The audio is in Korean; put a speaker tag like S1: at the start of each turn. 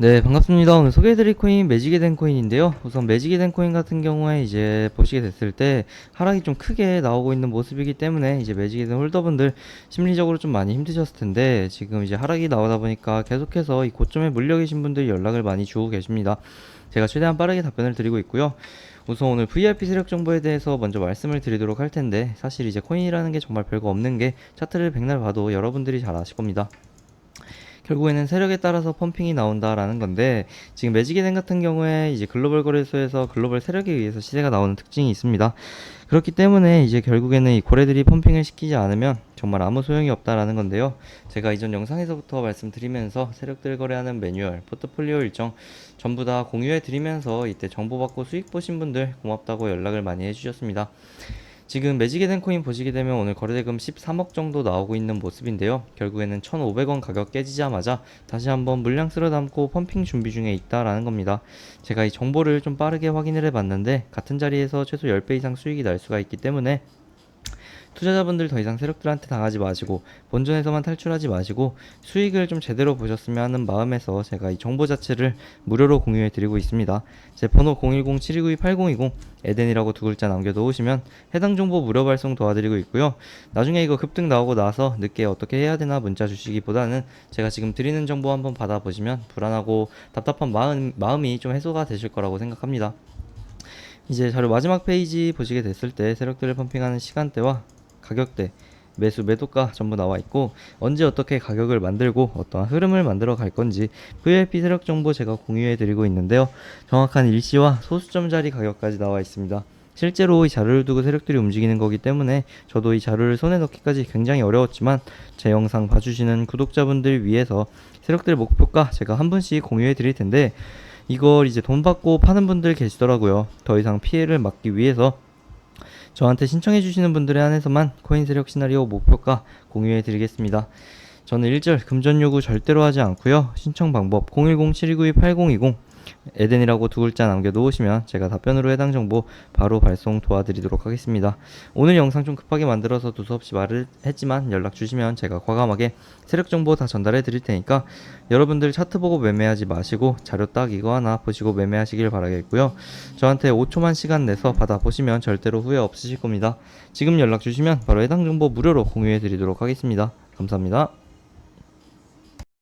S1: 네, 반갑습니다. 오늘 소개해드릴 코인 매직이 된 코인인데요. 우선 매직이 된 코인 같은 경우에 이제 보시게 됐을 때 하락이 좀 크게 나오고 있는 모습이기 때문에 이제 매직이 된 홀더분들 심리적으로 좀 많이 힘드셨을 텐데 지금 이제 하락이 나오다 보니까 계속해서 이 고점에 물려 계신 분들이 연락을 많이 주고 계십니다. 제가 최대한 빠르게 답변을 드리고 있고요. 우선 오늘 VIP 세력 정보에 대해서 먼저 말씀을 드리도록 할 텐데 사실 이제 코인이라는 게 정말 별거 없는 게 차트를 백날 봐도 여러분들이 잘 아실 겁니다. 결국에는 세력에 따라서 펌핑이 나온다라는 건데 지금 매직이덴 같은 경우에 이제 글로벌 거래소에서 글로벌 세력에 의해서 시세가 나오는 특징이 있습니다. 그렇기 때문에 이제 결국에는 이 고래들이 펌핑을 시키지 않으면 정말 아무 소용이 없다라는 건데요. 제가 이전 영상에서부터 말씀드리면서 세력들 거래하는 매뉴얼, 포트폴리오 일정 전부 다 공유해 드리면서 이때 정보 받고 수익 보신 분들 고맙다고 연락을 많이 해주셨습니다. 지금 매직이 된 코인 보시게 되면 오늘 거래대금 13억 정도 나오고 있는 모습인데요. 결국에는 1,500원 가격 깨지자마자 다시 한번 물량 쓸어 담고 펌핑 준비 중에 있다라는 겁니다. 제가 이 정보를 좀 빠르게 확인을 해봤는데 같은 자리에서 최소 10배 이상 수익이 날 수가 있기 때문에 투자자분들 더 이상 세력들한테 당하지 마시고 본전에서만 탈출하지 마시고 수익을 좀 제대로 보셨으면 하는 마음에서 제가 이 정보 자체를 무료로 공유해 드리고 있습니다. 제 번호 010-7292-8020 에덴이라고 두 글자 남겨 놓으시면 해당 정보 무료 발송 도와드리고 있고요. 나중에 이거 급등 나오고 나서 늦게 어떻게 해야 되나 문자 주시기보다는 제가 지금 드리는 정보 한번 받아보시면 불안하고 답답한 마음, 마음이 좀 해소가 되실 거라고 생각합니다. 이제 자료 마지막 페이지 보시게 됐을 때 세력들을 펌핑하는 시간대와 가격대, 매수 매도가 전부 나와 있고 언제 어떻게 가격을 만들고 어떠한 흐름을 만들어 갈 건지 VIP 세력 정보 제가 공유해 드리고 있는데요. 정확한 일시와 소수점 자리 가격까지 나와 있습니다. 실제로 이 자료를 두고 세력들이 움직이는 거기 때문에 저도 이 자료를 손에 넣기까지 굉장히 어려웠지만 제 영상 봐주시는 구독자분들 위해서 세력들 목표가 제가 한 분씩 공유해 드릴 텐데 이걸 이제 돈 받고 파는 분들 계시더라고요. 더 이상 피해를 막기 위해서 저한테 신청해 주시는 분들에 한해서만 코인 세력 시나리오 목표가 공유해 드리겠습니다. 저는 1절 금전 요구 절대로 하지 않고요. 신청 방법 010-7292-8020 에덴이라고 두 글자 남겨 놓으시면 제가 답변으로 해당 정보 바로 발송 도와드리도록 하겠습니다. 오늘 영상 좀 급하게 만들어서 두서없이 말을 했지만 연락 주시면 제가 과감하게 세력 정보 다 전달해 드릴 테니까 여러분들 차트 보고 매매하지 마시고 자료 딱 이거 하나 보시고 매매하시길 바라겠고요. 저한테 5초만 시간 내서 받아 보시면 절대로 후회 없으실 겁니다. 지금 연락 주시면 바로 해당 정보 무료로 공유해 드리도록 하겠습니다. 감사합니다.